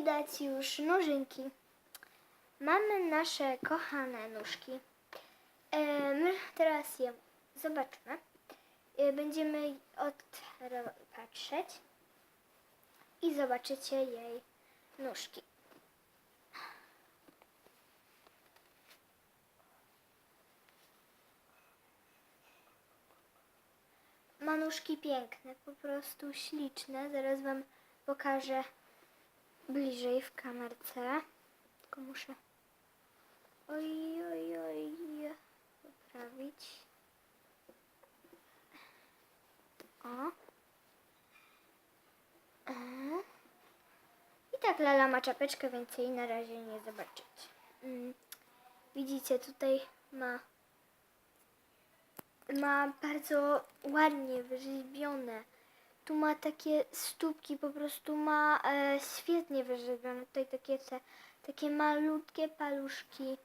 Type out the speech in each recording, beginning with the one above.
widać już nożynki. Mamy nasze kochane nóżki. My teraz je zobaczymy. E, Będziemy od patrzeć i zobaczycie jej nóżki. Ma nóżki piękne, po prostu śliczne. Zaraz Wam pokażę bliżej w kamerce. Tylko muszę. Oj, oj, oj. Poprawić. O. o. I tak Lala ma czapeczkę, więc jej na razie nie zobaczyć. Mm. Widzicie, tutaj ma ma bardzo ładnie wyrzeźbione. Tu ma takie stópki, po prostu ma e, świetnie wyrzeźbione. Tutaj takie te, takie malutkie paluszki.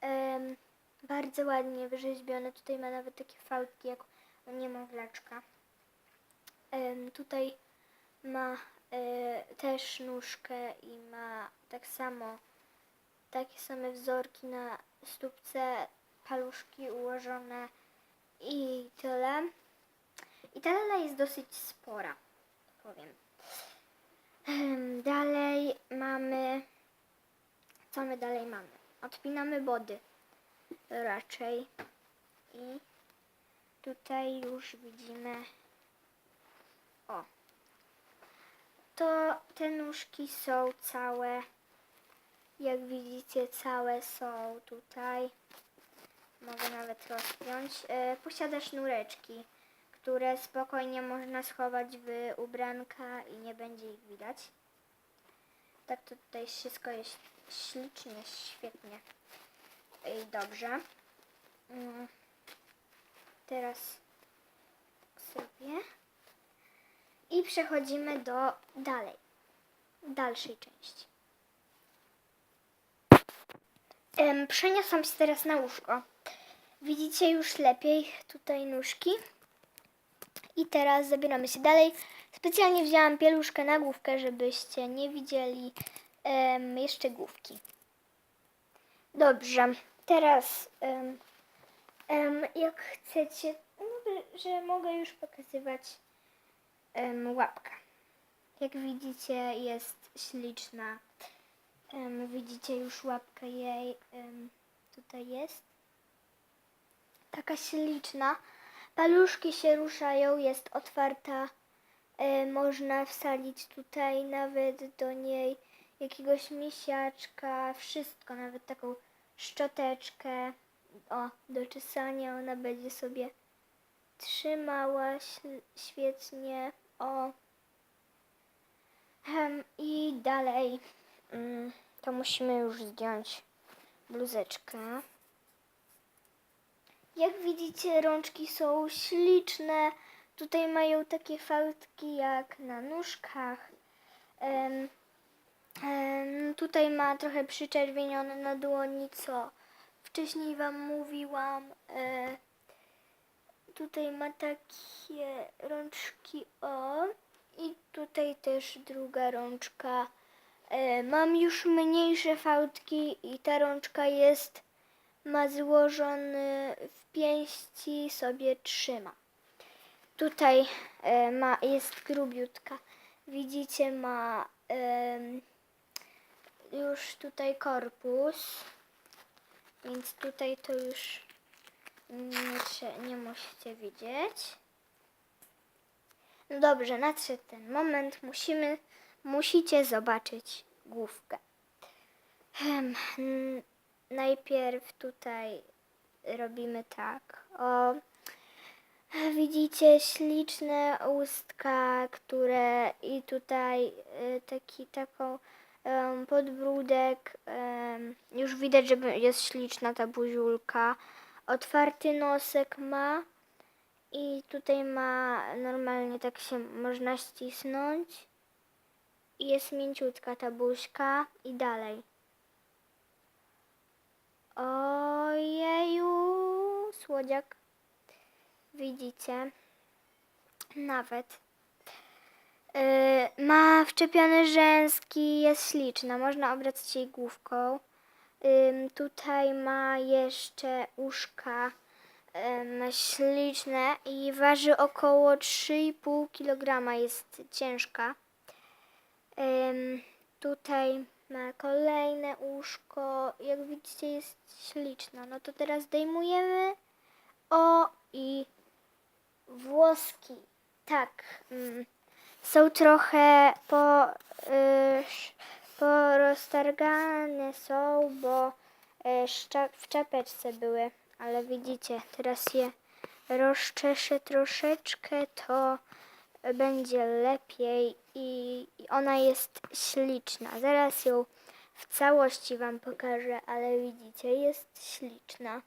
em, bardzo ładnie wyrzeźbione. Tutaj ma nawet takie fałdki jak niemowlaczka. Em, tutaj ma e, też nóżkę i ma tak samo takie same wzorki na stópce, paluszki ułożone i tyle. I ta lala jest dosyć spora, powiem. Em, Dalej mamy. Co my dalej mamy? Odpinamy body raczej. I tutaj już widzimy. O. To te nóżki są całe. Jak widzicie, całe są tutaj. Mogę nawet rozpiąć. E, posiada sznureczki, które spokojnie można schować w ubranka i nie będzie ich widać. Tak to tutaj wszystko jest ślicznie, świetnie i dobrze. Mm. Teraz sobie. I przechodzimy do dalej, dalszej części. Przeniosłam się teraz na łóżko. Widzicie już lepiej tutaj nóżki. I teraz zabieramy się dalej. Specjalnie wzięłam pieluszkę na główkę, żebyście nie widzieli em, jeszcze główki. Dobrze, teraz em, em, jak chcecie, że mogę już pokazywać em, łapkę. Jak widzicie jest śliczna. Em, widzicie już łapkę jej em, tutaj jest. Taka śliczna. Paluszki się ruszają, jest otwarta. E, można wsadzić tutaj nawet do niej jakiegoś misiaczka, wszystko, nawet taką szczoteczkę. O, do czesania ona będzie sobie trzymała świetnie. O. I dalej mm, to musimy już zdjąć bluzeczkę. Jak widzicie, rączki są śliczne. Tutaj mają takie fałdki jak na nóżkach. Em, em, tutaj ma trochę przyczerwienione na dłoni, co wcześniej Wam mówiłam. E, tutaj ma takie rączki o i tutaj też druga rączka. E, mam już mniejsze fałdki i ta rączka jest ma złożony w pięści, sobie trzyma. Tutaj e, ma, jest grubiutka. Widzicie, ma em, już tutaj korpus, więc tutaj to już nie, nie musicie widzieć. No dobrze, nadszedł ten moment. Musimy, musicie zobaczyć główkę. Hem, n- najpierw tutaj robimy tak. O, widzicie śliczne ustka, które i tutaj y, taki taką em, podbródek. już widać, że jest śliczna ta buziulka. Otwarty nosek ma. I tutaj ma normalnie tak się można ścisnąć. Jest mięciutka ta buźka i dalej. Ojeju, słodziak. Widzicie? Nawet. Yy, ma wczepione rzęski, jest śliczna, można obracać jej główką. Ym, tutaj ma jeszcze uszka ym, śliczne i waży około 3,5 kg, jest ciężka. Ym, tutaj ma kolejne uszko, jak widzicie jest śliczna. No to teraz zdejmujemy. O i włoski. Tak. Mm, są trochę po, y, poroztargane są, bo y, w czapeczce były, ale widzicie, teraz je rozczeszę troszeczkę, to będzie lepiej i, ona jest śliczna. Zaraz ją w całości Wam pokażę, ale widzicie, jest śliczna.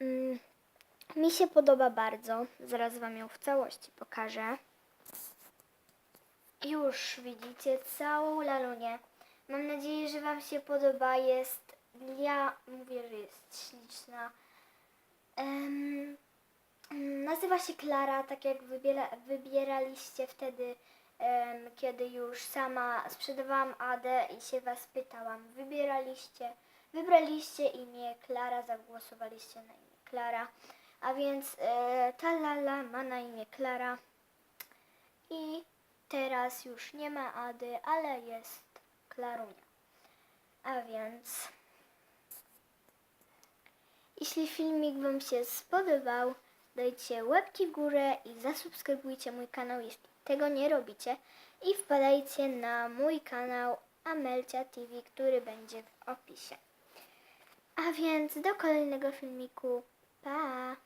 Mm, mi się podoba bardzo. Zaraz Wam ją w całości pokażę. Już widzicie całą lalunię. Mam nadzieję, że Wam się podoba. Jest. Ja mówię, że jest śliczna. Mm, nazywa się Klara, tak jak wybiera, wybieraliście wtedy, kiedy już sama sprzedawałam Adę i się Was pytałam. Wybieraliście, wybraliście imię Klara, zagłosowaliście na imię Klara. A więc e, ta lala ma na imię Klara. I teraz już nie ma Ady, ale jest Klarunia. A więc, jeśli filmik Wam się spodobał, dajcie łapki w górę i zasubskrybujcie mój kanał, jeśli tego nie robicie. I wpadajcie na mój kanał Amelcia TV, który będzie w opisie. A więc do kolejnego filmiku. Pa!